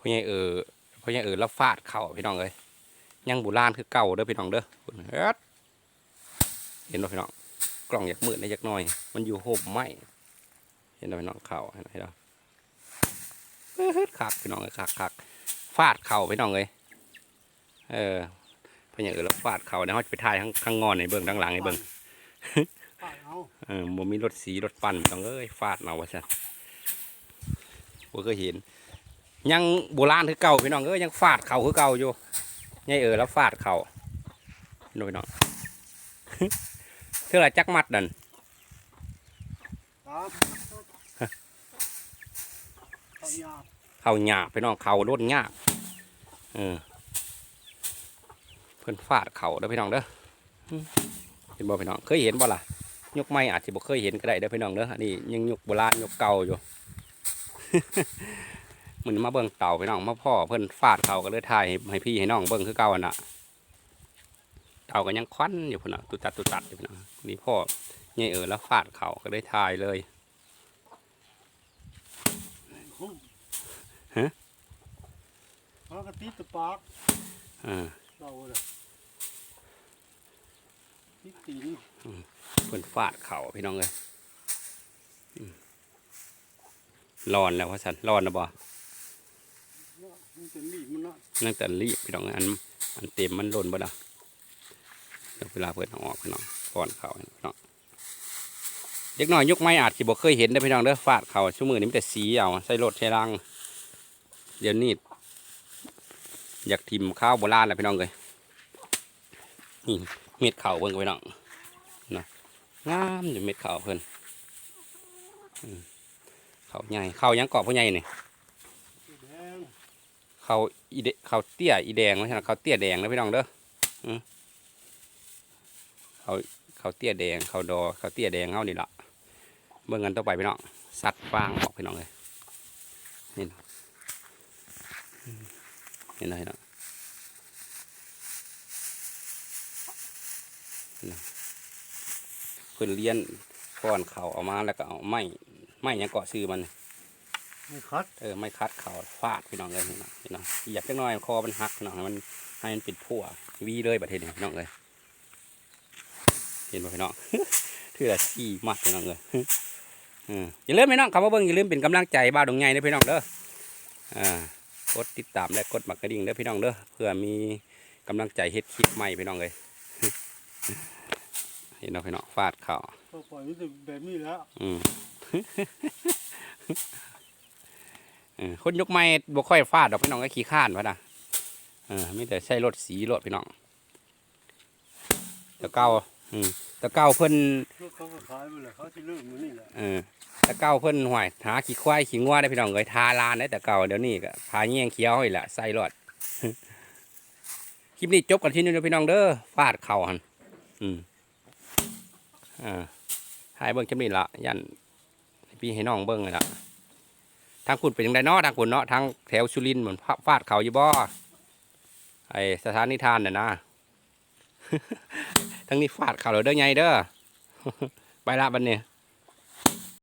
พ่อใหญ่เออพ่อใหญ่เออแล้วฟาดเข่าพี่น้องเอ้ยยังโบุรานคือเก่าเด้อพี่น้องเด้อพุ่นเฮ็ดเห็นบ่พี่น้องกล้องอยากมืดได้จักหน่อย มันอยู่โหมไหมเห็นบ่พี่น้องเข่าเห็นบ่พี่น้องเฮ็ดคักพี่น้องเอ้ยคักคักฟาดเข่าพี่น้องเอ้ยเออพ่อใหญ่เออแล้วฟาดเข่าเดี๋ยวเราจะไปถ่ายข้างข้างงอนในเบิ่งข้างหลังให้เบิ่งปาดเอาเออบ่มีรถสีรถปั่นต้องเอ้ยฟาดเอาว่าซั่นบ่เคยเห็น ยังโบราณคือเก่าพี่น้องเอ้ยยังฟาดเข่าคือเก่าอยู่ยายเออแล้วฟาดเข่าพี่น้องพี่น้องเท่าไรจักมัดนั่นเข่าหยาพี่น้องเข่าโดนหยาเออเพิ่นฟาดเข่าเด้อพี่น้องเด้อเห็นบ่พี่น้องเคยเห็นบ่ล่ะยกไม้อาจจะบ่เคยเห็นก็ได้เด้อพี่น้องเด้ออันนี้ยังยกโบราณยกเก่าอยู่ มันมาเบิ่งเต่าพี่น้องมาพ่อเพิ่นฟาดเขาก็เลยถ่ายให้ให้พี่ให้น้องเบิ่งคือเก่าอันน่ะ เต่าก็ยังควันอยู่พุ่นน่ะตุตัดตุตัดอยู่พุ่นน่ะนี่พ่อเนี่ยเออแล้วฟาดเขาก็เลยถ่ายเลยหุ้มฮะเขากระติดตะปากอ่าเราเลยติดตีนเพิ่นฟาดเขาพี่น้องเลยอืมร้อนแล้วว่าสันร้อนนะบ่มั นั่งแต่รีบพี่น้องอันอันเต็มมันหล่นบ่ล่ะเดี๋ยวเวลาเพิ่นเอาออกพี่น้องป้อนเขาพี่น้องเด็กน้อยยุกไม้อาจสิบ่เคยเห็นเด้พี่น้องเด้อฟาดเขาชั่วมือนี้มีแต่สีเอาใส่รถใช้รังเดี๋ยวนี้อยากทิมข้าวโบราณแล้วพี่น้องเลยนี่เม็ดเข่าเบิ่งพี่น้องนะงามอยู่เม็ดเข่าเพิ่นอืมเข่าใหญ่เข่ายังกรอบผู้ใหญ่เนี่สีแดง เขาอีเดเขาเตี้ยอีแดงไม่ใช่นะเขาเตี้ยแดงนะพี่น้องเด้อเขาเขาเตี้ยแดงเขาดอเขาเตี้ยแดงเขานี่ละเบิ่งกันต่อไปพี่น้องสัตว์ฟางออกพี่น้องเลยนี่นะเห็นไหมพี่น้องเนเพิ่นเลี้ยนก้อนเขาเอามาแล้วก็เอาไม้ไม้ยังเกาะซื้อมัน ไม่คัดเออไม่คัดเขาฟาดพี่น้องเลยพี่น้องพี่น้องเหยียบจักหน่อยคอมันหักพี่น้องให้มันให้มันปิดพั่ววีเลยบัดเทศนี้พี่น้องเลยเห็นป่ะพี่น้องถือละสี่มัดพี่น้องเลยอืมอย่าลืมพี่น้องคำว่าเบิ้งอย่าลืมเป็นกำลังใจบ้าวดงใหญ่เด้อพี่น้องเด้ออ่ากดติดตามและกดหมักกระดิ่งเด้อพี่น้องเด้อเพื่อมีกำลังใจเฮ็ดคลิปใหม่พี่น้องเลยเห็นเนาะพี่น้องฟาดเขาก็ปล่อยมันจะแบบนี้แล้วอืมเออ คนยกไม้บ่ค่อยฟาดดอกพี่น้องก็ขี้ข้านวะนะเออมีแต่ใช้รถสีรถพี่น้องแตะเก้าอืมแตะเก้าเพิ่นเพื่อเขาก็ขายไปเลยเขาจะเริ่มมือนี่แหละเออแตะเก้าเพิ่นห่วยหาขี้ควายขี้งัวได้พี่น้องเลยทาลานได้แต่เก่าเดี๋ยวนี้ก็พาแย่งเคี้ยวอีกละใส่รถคลิปนี้จบกันที่นี่เด้อพี่น้องเด้อฟาดเข่าหันอืมอ่าให้เบิ่งคลิปนี้ละยันให้พี่ให้น้องเบิ่งเลยละทางคุณเป็นยังไงเนาะทางคุณเนาะทางแถวชุลินเหมือนฟาดเขาอยู่บ่ไอสถานนิทานน่ะนะทั้งนี้ฟาดเข่าเลยเด้อไงเด้อไปละบันเนี่ย